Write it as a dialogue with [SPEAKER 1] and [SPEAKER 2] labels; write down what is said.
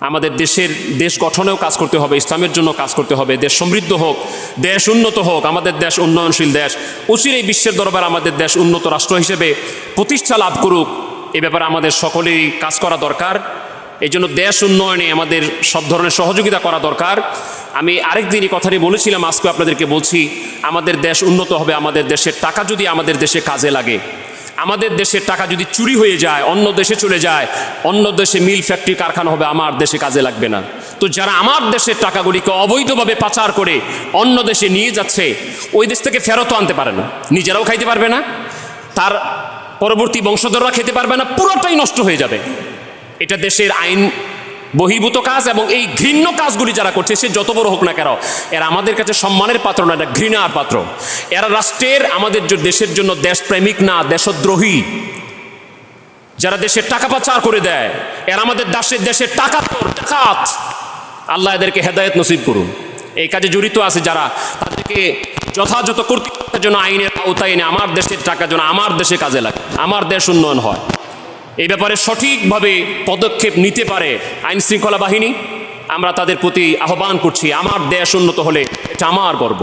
[SPEAKER 1] আমাদের দেশের দেশ গঠনেও কাজ করতে হবে, ইসলামের জন্য কাজ করতে হবে, দেশ সমৃদ্ধ হোক, দেশ উন্নত হোক, আমাদের দেশ উন্নয়নশীল দেশ। উচির এই বিশ্বের দরবার আমাদের দেশ উন্নত রাষ্ট্র হিসেবে প্রতিষ্ঠা লাভ করুক, এ ব্যাপারে আমাদের সকলেই কাজ করা দরকার। এই জন্য দেশ উন্নয়নে আমাদের সব ধরনের সহযোগিতা করা দরকার। আমি আরেক দিনই কথাটি বলেছিলাম, আজকে আপনাদেরকে বলছি, আমাদের দেশ উন্নত হবে, আমাদের দেশের টাকা যদি আমাদের দেশে কাজে লাগে। আমাদের দেশের টাকা যদি চুরি হয়ে যায়, অন্য দেশে চলে যায়, অন্য দেশে মিল ফ্যাক্টরি কারখানা হবে, আমার দেশে কাজে লাগবে না। তো যারা আমার দেশের টাকাগুলিকে অবৈধভাবে পাচার করে অন্য দেশে নিয়ে যাচ্ছে, ওই দেশ থেকে ফেরতও আনতে পারে না। নিজেরাও খাইতে পারবে না, তার পরবর্তী বংশধররা খেতে পারবে না, পুরোটাই নষ্ট হয়ে যাবে। এটা দেশের আইন বহির্ভূত কাজ এবং এই ঘৃণ্য কাজগুলি যারা করছে, সে যত বড় হোক না কেন, এরা আমাদের কাছে সম্মানের পাত্র না, এটা ঘৃণার পাত্র। এরা রাষ্ট্রের, আমাদের দেশের জন্য দেশপ্রেমিক না, দেশদ্রোহী। যারা দেশের টাকা পাচার করে দেয়, এরা আমাদের দেশের দেশের টাকা টাকাত আল্লাহ এদেরকে হেদায়েত নসিব করুন। এই কাজে জড়িত আছে যারা, তাদেরকে যথাযথ কর্তৃপক্ষের জন্য আইনের আওতায় এনে আমার দেশের টাকা যেন আমার দেশে কাজে লাগে, আমার দেশ উন্নয়ন হয়। এই ব্যাপারে সঠিকভাবে পদক্ষেপ নিতে পারে আইন শৃঙ্খলা বাহিনী। আমরা তাদের প্রতি আহ্বান করছি, আমার দেশ উন্নত হলে এটা আমার গর্ব।